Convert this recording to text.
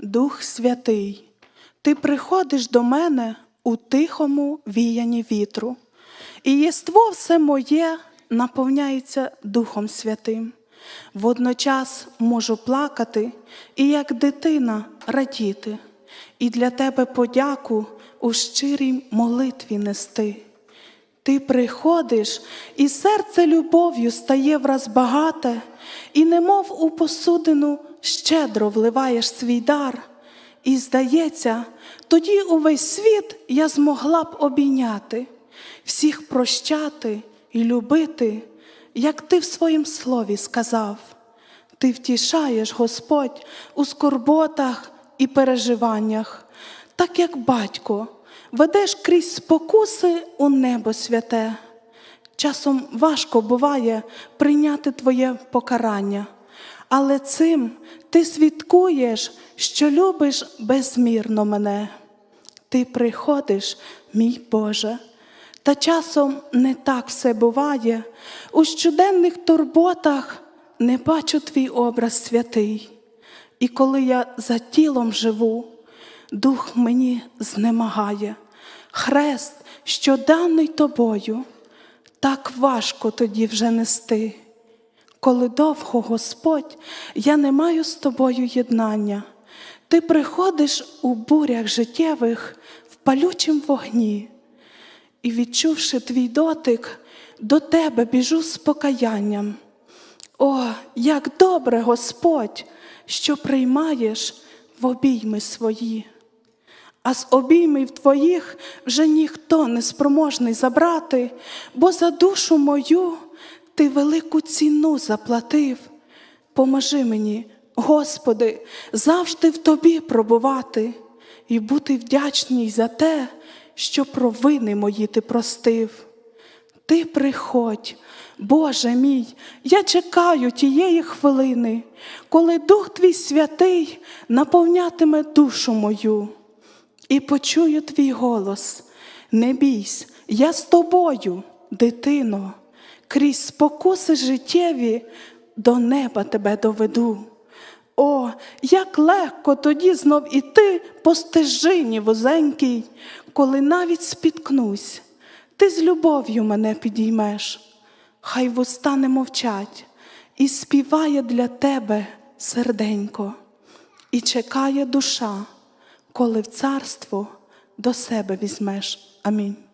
Дух Святий, Ти приходиш до мене у тихому віянні вітру, і єство все моє наповняється Духом Святим. Водночас можу плакати і як дитина радіти, і для тебе подяку у щирій молитві нести. Ти приходиш, і серце любов'ю стає враз багате, і немов у посудину щедро вливаєш свій дар. І, здається, тоді увесь світ я змогла б обійняти, всіх прощати і любити, як ти в своїм слові сказав. Ти втішаєш, Господь, у скорботах і переживаннях, так як батько, ведеш крізь спокуси у небо святе. Часом важко буває прийняти Твоє покарання, але цим ти свідкуєш, що любиш безмірно мене. Ти приходиш, мій Боже, та часом не так все буває. У щоденних турботах не бачу твій образ святий. І коли я за тілом живу, дух мені знемагає, хрест, що даний тобою, так важко тоді вже нести. Коли довго, Господь, я не маю з тобою єднання, ти приходиш у бурях життєвих в палючім вогні, і, відчувши твій дотик, до тебе біжу з покаянням. О, як добре, Господь, що приймаєш в обійми свої, а з обіймів твоїх вже ніхто не спроможний забрати, бо за душу мою ти велику ціну заплатив. Поможи мені, Господи, завжди в тобі пробувати і бути вдячній за те, що провини мої ти простив. Ти приходь, Боже мій, я чекаю тієї хвилини, коли Дух Твій святий наповнятиме душу мою, і почую твій голос. Не бійсь, я з тобою, дитино, крізь спокуси життєві до неба тебе доведу. О, як легко тоді знов іти по стежині вузенькій, коли навіть спіткнусь, ти з любов'ю мене підіймеш, хай вуста не мовчать, і співає для тебе серденько, і чекає душа, коли в царство до себе візьмеш. Амінь.